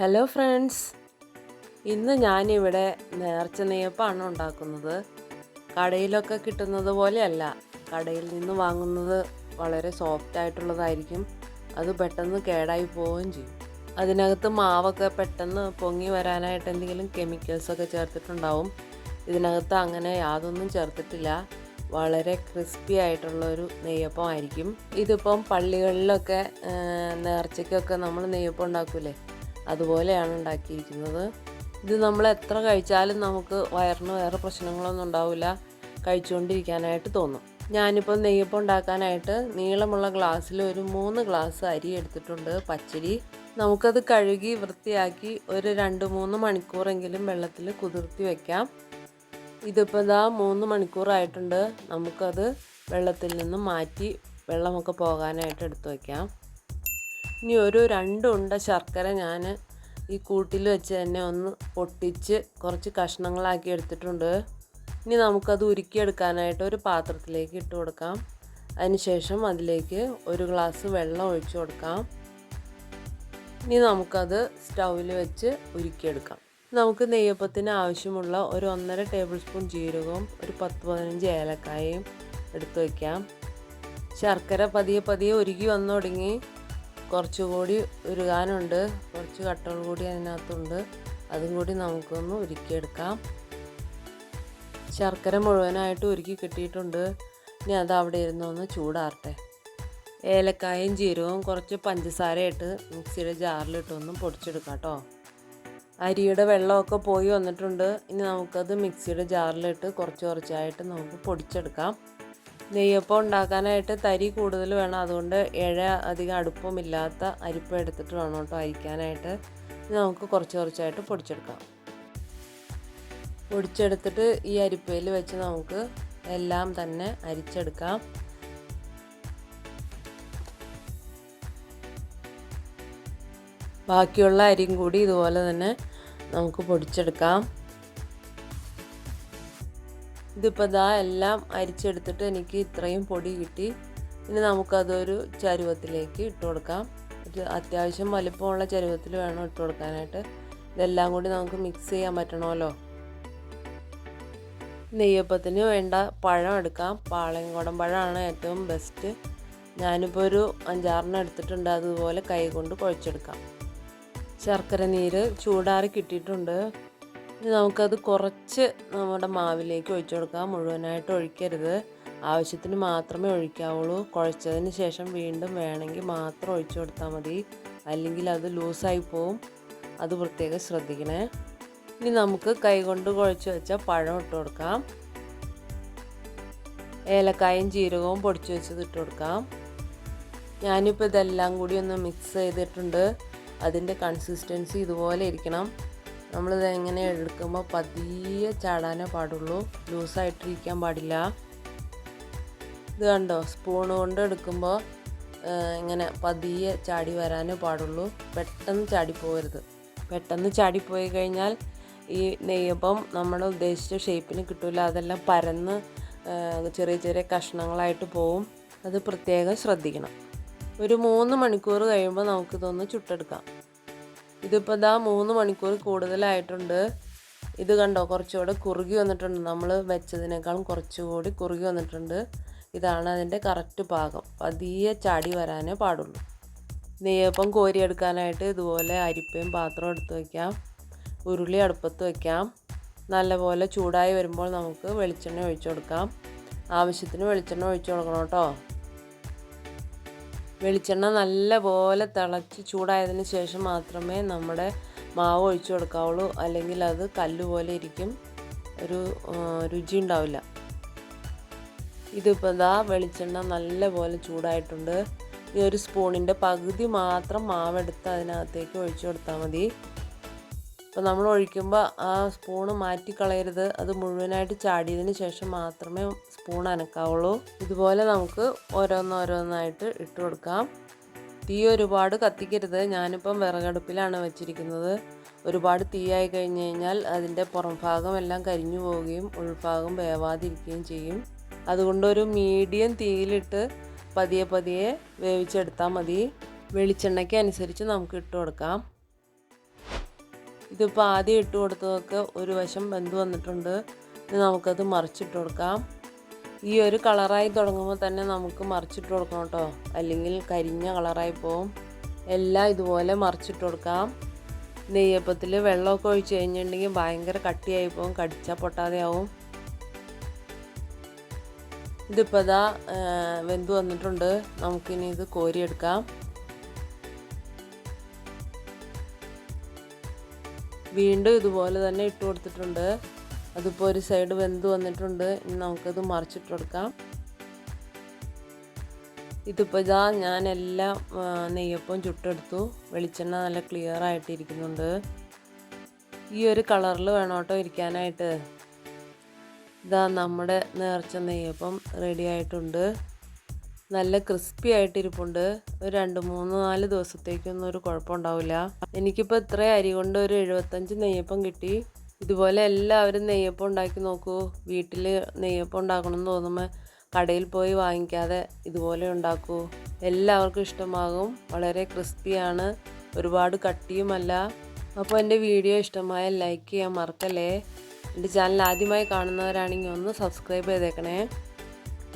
Hello friends ഇന്ന് ഞാനിവിടെ നേർച്ച നെയ്യപ്പാണ് ഉണ്ടാക്കുന്നത്. കടയിലൊക്കെ കിട്ടുന്നത് പോലെയല്ല. കടയിൽ നിന്ന് വാങ്ങുന്നത് വളരെ സോഫ്റ്റ് ആയിട്ടുള്ളതായിരിക്കും. അത് പെട്ടെന്ന് കേടായി പോവുകയും ചെയ്യും. അതിനകത്ത് മാവൊക്കെ പെട്ടെന്ന് പൊങ്ങി വരാനായിട്ട് എന്തെങ്കിലും കെമിക്കൽസൊക്കെ ചേർത്തിട്ടുണ്ടാവും. ഇതിനകത്ത് അങ്ങനെ യാതൊന്നും ചേർത്തിട്ടില്ല. വളരെ ക്രിസ്പി ആയിട്ടുള്ളൊരു നെയ്യപ്പമായിരിക്കും. ഇതിപ്പം പള്ളികളിലൊക്കെ നേർച്ചയ്ക്കൊക്കെ നമ്മൾ നെയ്യപ്പം ഉണ്ടാക്കൂലേ? അതുപോലെയാണ് ഉണ്ടാക്കിയിരിക്കുന്നത്. ഇത് നമ്മൾ എത്ര കഴിച്ചാലും നമുക്ക് വയറിന് വേറെ പ്രശ്നങ്ങളൊന്നും ഉണ്ടാവില്ല. കഴിച്ചുകൊണ്ടിരിക്കാനായിട്ട് തോന്നും. ഞാനിപ്പോൾ നെയ്യപ്പം ഉണ്ടാക്കാനായിട്ട് നീളമുള്ള ഗ്ലാസ്സിൽ ഒരു മൂന്ന് ഗ്ലാസ് അരി എടുത്തിട്ടുണ്ട് പച്ചരി. നമുക്കത് കഴുകി വൃത്തിയാക്കി ഒരു രണ്ട് മൂന്ന് മണിക്കൂറെങ്കിലും വെള്ളത്തിൽ കുതിർത്തി വെക്കാം. ഇതിപ്പോൾ ഇതാ മൂന്ന് മണിക്കൂറായിട്ടുണ്ട്. നമുക്കത് വെള്ളത്തിൽ നിന്ന് മാറ്റി വെള്ളമൊക്കെ പോകാനായിട്ട് എടുത്തു വയ്ക്കാം ഇനി ഒരു രണ്ട് ഉണ്ട ശർക്കര ഞാൻ ഈ കൂട്ടിൽ വെച്ച് തന്നെ ഒന്ന് പൊട്ടിച്ച് കുറച്ച് കഷ്ണങ്ങളാക്കി എടുത്തിട്ടുണ്ട്. ഇനി നമുക്കത് ഉരുക്കിയെടുക്കാനായിട്ട് ഒരു പാത്രത്തിലേക്ക് ഇട്ട് കൊടുക്കാം. അതിനുശേഷം അതിലേക്ക് ഒരു ഗ്ലാസ് വെള്ളം ഒഴിച്ചു കൊടുക്കാം. ഇനി നമുക്കത് സ്റ്റൗവിൽ വെച്ച് ഉരുക്കിയെടുക്കാം. നമുക്ക് നെയ്യപ്പത്തിന് ആവശ്യമുള്ള ഒരു ഒന്നര ടേബിൾ സ്പൂൺ ജീരകവും ഒരു പത്ത് പതിനഞ്ച് ഏലക്കായയും എടുത്തു വയ്ക്കാം ശർക്കര പതിയെ പതിയെ ഉരുകി വന്നു തുടങ്ങി. കുറച്ചുകൂടി ഉരുകാനുണ്ട്. കുറച്ച് കട്ടകൾ കൂടി അതിനകത്തുണ്ട്. അതും കൂടി നമുക്കൊന്ന് ഉരുക്കിയെടുക്കാം. ശർക്കര മുഴുവനായിട്ട് ഉരുക്കി കിട്ടിയിട്ടുണ്ട്. ഇനി അത് അവിടെ ഇരുന്നൊന്ന് ചൂടാറട്ടെ. ഏലക്കായും ജീരകവും കുറച്ച് പഞ്ചസാരയിട്ട് മിക്സിയുടെ ജാറിലിട്ടൊന്നും പൊടിച്ചെടുക്കാം കേട്ടോ. അരിയുടെ വെള്ളമൊക്കെ പോയി വന്നിട്ടുണ്ട്. ഇനി നമുക്കത് മിക്സിയുടെ ജാറിലിട്ട് കുറച്ച് കുറച്ചായിട്ട് നമുക്ക് പൊടിച്ചെടുക്കാം. നെയ്യപ്പം ഉണ്ടാക്കാനായിട്ട് തരി കൂടുതൽ വേണം. അതുകൊണ്ട് ഇഴ അധികം അടുപ്പമില്ലാത്ത അരിപ്പ എടുത്തിട്ട് വേണം കേട്ടോ അരിക്കാനായിട്ട്. നമുക്ക് കുറച്ച് കുറച്ചായിട്ട് പൊടിച്ചെടുക്കാം. പൊടിച്ചെടുത്തിട്ട് ഈ അരിപ്പയിൽ വെച്ച് നമുക്ക് എല്ലാം തന്നെ അരിച്ചെടുക്കാം. ബാക്കിയുള്ള അരിയും കൂടി ഇതുപോലെ തന്നെ നമുക്ക് പൊടിച്ചെടുക്കാം. ഇതിപ്പോൾ ഇതാ എല്ലാം അരിച്ചെടുത്തിട്ട് എനിക്ക് ഇത്രയും പൊടി കിട്ടി. ഇനി നമുക്കതൊരു ചരുവത്തിലേക്ക് ഇട്ട് കൊടുക്കാം. ഒരു അത്യാവശ്യം വലിപ്പമുള്ള ചരുവത്തിൽ വേണം ഇട്ട് കൊടുക്കാനായിട്ട്. ഇതെല്ലാം കൂടി നമുക്ക് മിക്സ് ചെയ്യാൻ പറ്റണമല്ലോ. നെയ്യപ്പത്തിന് വേണ്ട പഴം എടുക്കാം. പാളയംകുടം പഴമാണ് ഏറ്റവും ബെസ്റ്റ് ഞാനിപ്പോൾ ഒരു അഞ്ചാറെണ്ണം എടുത്തിട്ടുണ്ട്. അതുപോലെ കൈ കൊണ്ട് കുഴച്ചെടുക്കാം. ശർക്കര നീര് ചൂടാറി കിട്ടിയിട്ടുണ്ട്. ഇനി നമുക്കത് കുറച്ച് നമ്മുടെ മാവിലേക്ക് ഒഴിച്ചു കൊടുക്കാം. മുഴുവനായിട്ട് ഒഴിക്കരുത്. ആവശ്യത്തിന് മാത്രമേ ഒഴിക്കാവുള്ളൂ. കുഴച്ചതിന് ശേഷം വീണ്ടും വേണമെങ്കിൽ മാത്രം ഒഴിച്ചു കൊടുത്താൽ മതി. അല്ലെങ്കിൽ അത് ലൂസായി പോവും. അത് പ്രത്യേകം ശ്രദ്ധിക്കണേ. ഇനി നമുക്ക് കൈകൊണ്ട് കുഴച്ച് വെച്ച പഴം ഇട്ട് കൊടുക്കാം. ഏലക്കായും ജീരകവും പൊടിച്ച് വെച്ചത് ഇട്ട് കൊടുക്കാം. ഞാനിപ്പോൾ ഇതെല്ലാം കൂടി ഒന്ന് മിക്സ് ചെയ്തിട്ടുണ്ട്. അതിന്റെ കൺസിസ്റ്റൻസി ഇതുപോലെ ഇരിക്കണം. നമ്മളിത് എങ്ങനെ എടുക്കുമ്പോൾ പതിയെ ചാടാനേ പാടുള്ളൂ. ലൂസായിട്ടിരിക്കാൻ പാടില്ല. ഇത് കണ്ടോ? സ്പൂൺ കൊണ്ട് എടുക്കുമ്പോൾ ഇങ്ങനെ പതിയെ ചാടി വരാനേ പാടുള്ളൂ. പെട്ടെന്ന് ചാടിപ്പോകരുത് പെട്ടെന്ന് ചാടിപ്പോയി കഴിഞ്ഞാൽ ഈ നെയ്യപ്പം നമ്മൾ ഉദ്ദേശിച്ച ഷേപ്പിന് കിട്ടില്ല അതെല്ലാം പരന്ന് ചെറിയ ചെറിയ കഷ്ണങ്ങളായിട്ട് പോവും. അത് പ്രത്യേകം ശ്രദ്ധിക്കണം. ഒരു മൂന്ന് മണിക്കൂർ കഴിയുമ്പോൾ നമുക്കിതൊന്ന് ചുട്ടെടുക്കാം. ഇതിപ്പോൾ ഇതാ മൂന്ന് മണിക്കൂർ കൂടുതലായിട്ടുണ്ട്. ഇത് കണ്ടോ കുറച്ചുകൂടെ കുറുകി വന്നിട്ടുണ്ട്. നമ്മൾ വെച്ചതിനേക്കാളും കുറച്ചുകൂടി കുറുകി വന്നിട്ടുണ്ട്. ഇതാണ് അതിന്റെ കറക്റ്റ് പാകം. പതിയെ ചാടി വരാനേ പാടുള്ളൂ. നെയ്യപ്പം കോരിയെടുക്കാനായിട്ട് ഇതുപോലെ അരിപ്പയും പാത്രം എടുത്ത് വയ്ക്കാം ഉരുളി അടുപ്പത്ത് വയ്ക്കാം നല്ലപോലെ ചൂടായി വരുമ്പോൾ നമുക്ക് വെളിച്ചെണ്ണ ഒഴിച്ചു കൊടുക്കാം. ആവശ്യത്തിന് വെളിച്ചെണ്ണ ഒഴിച്ചു കൊടുക്കണം കേട്ടോ. വെളിച്ചെണ്ണ നല്ലപോലെ തിളച്ച് ചൂടായതിന് ശേഷം മാത്രമേ നമ്മുടെ മാവ് ഒഴിച്ചു കൊടുക്കാവുള്ളൂ. അല്ലെങ്കിൽ അത് കല്ലുപോലെ ഇരിക്കും. ഒരു രുചി ഉണ്ടാവില്ല. ഇതിപ്പോൾ ഇതാ വെളിച്ചെണ്ണ നല്ലപോലെ ചൂടായിട്ടുണ്ട്. ഈ ഒരു സ്പൂണിന്റെ പകുതി മാത്രം മാവെടുത്ത് അതിനകത്തേക്ക് ഒഴിച്ചു കൊടുത്താൽ മതി. അപ്പോൾ നമ്മൾ ഒഴിക്കുമ്പോൾ ആ സ്പൂണ് മാറ്റിക്കളയരുത് അത് മുഴുവനായിട്ട് ചാടിയതിന് ശേഷം മാത്രമേ സ്പൂൺ അനക്കാവുള്ളൂ. ഇതുപോലെ നമുക്ക് ഓരോന്നോരോന്നായിട്ട് ഇട്ട് കൊടുക്കാം. തീ ഒരുപാട് കത്തിക്കരുത്. ഞാനിപ്പം വിറകടുപ്പിലാണ് വെച്ചിരിക്കുന്നത്. ഒരുപാട് തീയായി കഴിഞ്ഞ് കഴിഞ്ഞാൽ അതിന്റെ പുറം ഭാഗം എല്ലാം കരിഞ്ഞു പോവുകയും ഉൾഭാഗം വേവാതിരിക്കുകയും ചെയ്യും. അതുകൊണ്ട് ഒരു മീഡിയം തീയിലിട്ട് പതിയെ പതിയെ വേവിച്ചെടുത്താൽ മതി. വെളിച്ചെണ്ണയ്ക്ക് അനുസരിച്ച് നമുക്ക് ഇട്ട് കൊടുക്കാം. ഇതിപ്പോൾ ആദ്യം ഇട്ട് കൊടുത്തതൊക്കെ ഒരു വശം വെന്ത് വന്നിട്ടുണ്ട്. ഇനി നമുക്കത് മറിച്ചിട്ട് കൊടുക്കാം. ഈ ഒരു കളറായി തുടങ്ങുമ്പോൾ തന്നെ നമുക്ക് മറിച്ചിട്ട് കൊടുക്കണം കേട്ടോ. അല്ലെങ്കിൽ കരിഞ്ഞ കളറായി പോവും. എല്ലാം ഇതുപോലെ മറിച്ചിട്ട് കൊടുക്കാം. നെയ്യപ്പത്തിൽ വെള്ളമൊക്കെ ഒഴിച്ച് കഴിഞ്ഞിട്ടുണ്ടെങ്കിൽ ഭയങ്കര കട്ടിയായി പോകും കടിച്ചാൽ പൊട്ടാതെ ആവും ഇതിപ്പോൾ ഇതാ വെന്ത് വന്നിട്ടുണ്ട്. നമുക്കിനി ഇത് കോരിയെടുക്കാം. വീണ്ടും ഇതുപോലെ തന്നെ ഇട്ട് കൊടുത്തിട്ടുണ്ട്. അതിപ്പോൾ ഒരു സൈഡ് വെന്ത് വന്നിട്ടുണ്ട്. ഇനി നമുക്കത് മറിച്ചിട്ട് കൊടുക്കാം. ഇതിപ്പോൾ ഇതാ ഞാൻ എല്ലാം നെയ്യപ്പം ചുട്ടെടുത്തു. വെളിച്ചെണ്ണ നല്ല ക്ലിയർ ആയിട്ടിരിക്കുന്നുണ്ട്. ഈ ഒരു കളറിൽ വേണം കേട്ടോ ഇരിക്കാനായിട്ട്. ഇതാ നമ്മുടെ നേർച്ച നെയ്യപ്പം റെഡി ആയിട്ടുണ്ട്. നല്ല ക്രിസ്പി ആയിട്ടിരിപ്പുണ്ട്. ഒരു രണ്ട് മൂന്ന് നാല് ദിവസത്തേക്കൊന്നും ഒരു കുഴപ്പമുണ്ടാവില്ല. എനിക്കിപ്പോൾ ഇത്ര അരി കൊണ്ട് ഒരു എഴുപത്തഞ്ച് നെയ്യപ്പം കിട്ടി. ഇതുപോലെ എല്ലാവരും നെയ്യപ്പം ഉണ്ടാക്കി നോക്കൂ. വീട്ടിൽ നെയ്യപ്പം ഉണ്ടാക്കണം എന്ന് തോന്നുമ്പോൾ കടയിൽ പോയി വാങ്ങിക്കാതെ ഇതുപോലെ ഉണ്ടാക്കൂ. എല്ലാവർക്കും ഇഷ്ടമാകും. വളരെ ക്രിസ്പിയാണ്. ഒരുപാട് കട്ടിയുമല്ല. അപ്പോൾ എന്റെ വീഡിയോ ഇഷ്ടമായ ലൈക്ക് ചെയ്യാൻ മറക്കല്ലേ? എന്റെ ചാനൽ ആദ്യമായി കാണുന്നവരാണെങ്കിൽ ഒന്ന് സബ്സ്ക്രൈബ് ചെയ്തേക്കണേ.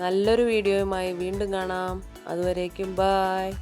നല്ലൊരു വീഡിയോയുമായി വീണ്ടും കാണാം. അതുവരേക്കും ബായ്